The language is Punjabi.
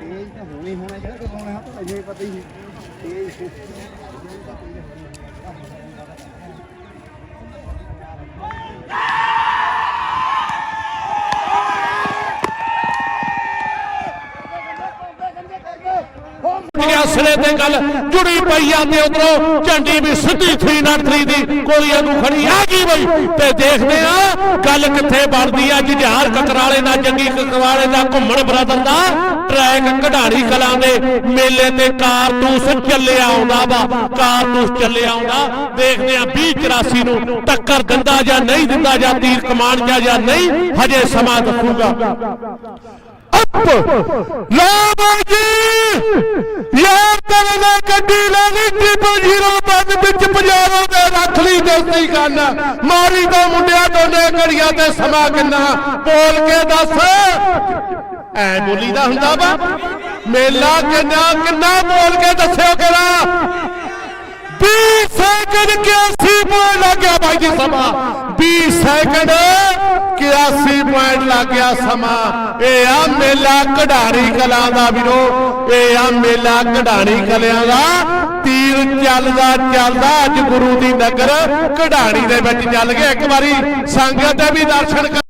ਤੇਜ ਤਾਂ ਹੋਣੀ ਹੋਣਾ ਜਿਹੜਾ ਕਿ ਹੈ ਤਾਂ ਅਜੇ ਪਤਾ ਹੀ ਤੇਜ। ਅਸਲੇ ਤੇ ਗੱਲ ਜੁੜੀ ਪਈ ਆ ਤੇ ਉਧਰੋਂ ਝੰਡੀ ਵੀ ਸਿੱਧੀ 303 ਦੀ ਕੋਈ ਅਗੂ ਖੜੀ ਆ ਗਈ ਬਈ। ਤੇ ਦੇਖਦੇ ਆ, ਗੱਲ ਕਿੱਥੇ ਬਣਦੀ ਆ? ਜੁਝਾਰ ਕਕਰਾਲੇ ਦਾ ਜੰਗੀ ਕਕਰਾਲੇ ਦਾ, ਘੁੰਮਣ ਬਰਾਦਰ ਦਾ ਟਰੈਕ ਕਢਾਣੀ ਕਲਾਂ ਦੇ ਮੇਲੇ ਤੇ ਕਾਰਤੂਸ ਚੱਲਿਆ ਆਉਂਦਾ ਵਾ, ਕਾਰਤੂਸ ਚੱਲਿਆ ਆਉਂਦਾ। ਦੇਖਦੇ ਆ 2084 ਨੂੰ ਟੱਕਰ ਦਿੰਦਾ ਜਾਂ ਨਹੀਂ ਦਿੰਦਾ ਜਾਂ ਤੀਰ ਕਮਾਨ ਜਾਂ ਨਹੀਂ, ਹਜੇ ਸਮਾਂ ਦੱਸੂਗਾ। ਲੋ ਬਾਜੀ ਯਾਰ ਤੇਰੇ ਗੱਡੀ ਲੈ ਲਈ ਟ੍ਰਿਪਲ ਜ਼ੀਰੋ ਬੰਦ ਵਿੱਚ ਪੰਜਾਬੋਂ ਦੇ ਰੱਖ ਲਈ ਦੋਸਤੀ ਕੰਨ ਮਾਰੀ ਦੋ ਮੁੰਡਿਆਂ ਦੋਨੇ ਘੜੀਆਂ ਤੇ ਸਮਾਂ ਕਿੰਨਾ। ਬੋਲ ਕੇ ਦੱਸ। ਐ ਬੋਲੀ ਦਾ ਹੁੰਦਾ ਵਾ। ਮੇਲਾ ਕਿੰਨਾ ਕਿੰਨਾ ਬੋਲ ਕੇ ਦੱਸਿਓ ਕਿਹੜਾ। 20 ਸੈਕਿੰਡ 81 ਪੁਆਇੰਟ ਲੱਗ ਗਿਆ ਬਾਈ ਜੀ ਸਮਾਂ। 20 ਸੈਕਿੰਡ ਪੁਆਇੰਟ ਲੱਗ ਗਿਆ ਸਮਾਂ। ਇਹ ਆ ਮੇਲਾ ਕਢਾਣੀ ਕਲਾਂ ਦਾ ਵੀਰੋ। ਇਹ ਆ ਮੇਲਾ ਕਢਾਣੀ ਕਲਿਆਂ ਦਾ। ਤੀਰ ਚੱਲਦਾ ਚੱਲਦਾ। ਅੱਜ ਗੁਰੂ ਦੀ ਨਗਰ ਕਢਾਣੀ ਦੇ ਵਿੱਚ ਚੱਲ ਗਿਆ। ਇੱਕ ਵਾਰੀ ਸੰਗਤ ਦੇ ਵੀ ਦਰਸ਼ਨ